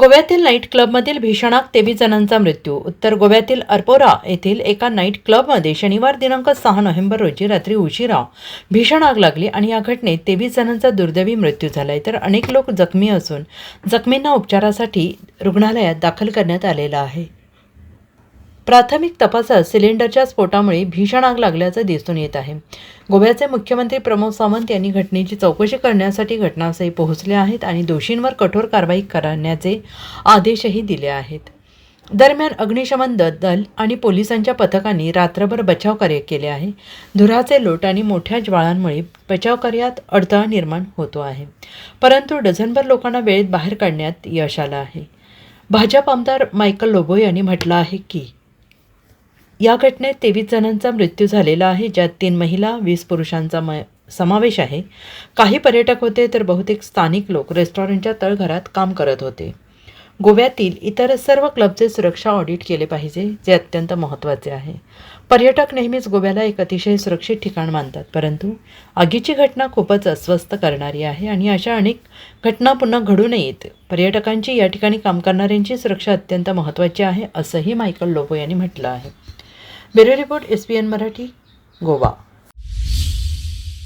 गोव्यातील नाईट क्लबमधील भीषण तेवीस जणांचा मृत्यू. उत्तर गोव्यातील अर्पोरा येथील एका नाईट क्लबमध्ये शनिवार दिनांक सहा नोव्हेंबर रोजी रात्री उशिरा भीषण आग लागली आणि या घटनेत तेवीस जणांचा दुर्दैवी मृत्यू झाला आहे तर अनेक लोक जखमी असून जखमींना उपचारासाठी रुग्णालयात दाखल करण्यात आलेलं आहे. प्राथमिक तपासात सिलेंडरच्या स्फोटामुळे भीषण आग लागल्याचं दिसून येत आहे. गोव्याचे मुख्यमंत्री प्रमोद सावंत यांनी घटनेची चौकशी करण्यासाठी घटनास्थळी पोहोचले आहेत आणि दोषींवर कठोर कारवाई करण्याचे आदेशही दिले आहेत. दरम्यान अग्निशमन दल आणि पोलिसांच्या पथकांनी रात्रभर बचाव कार्य केले आहे. धुराचे लोट आणि मोठ्या ज्वाळांमुळे बचाव कार्यात अडथळा निर्माण होतो आहे. परंतु डझनभर लोकांना वेळेत बाहेर काढण्यात यश आलं आहे. भाजप आमदार मायकल लोबो यांनी म्हटलं आहे की या घटनेत तेवीस जणांचा मृत्यू झालेला आहे ज्यात तीन महिला वीस पुरुषांचा म समावेश आहे. काही पर्यटक होते तर बहुतेक स्थानिक लोक रेस्टॉरंटच्या तळघरात काम करत होते. गोव्यातील इतर सर्व क्लबचे सुरक्षा ऑडिट केले पाहिजे जे अत्यंत महत्त्वाचे आहे. पर्यटक नेहमीच गोव्याला एक अतिशय सुरक्षित ठिकाण मानतात परंतु आगीची घटना खूपच अस्वस्थ करणारी आहे आणि अशा अनेक घटना पुन्हा घडू नयेत. पर्यटकांची या ठिकाणी काम करणाऱ्यांची सुरक्षा अत्यंत महत्त्वाची आहे असंही मायकल लोबो यांनी म्हटलं आहे. Bureau report S P N Marathi Goa.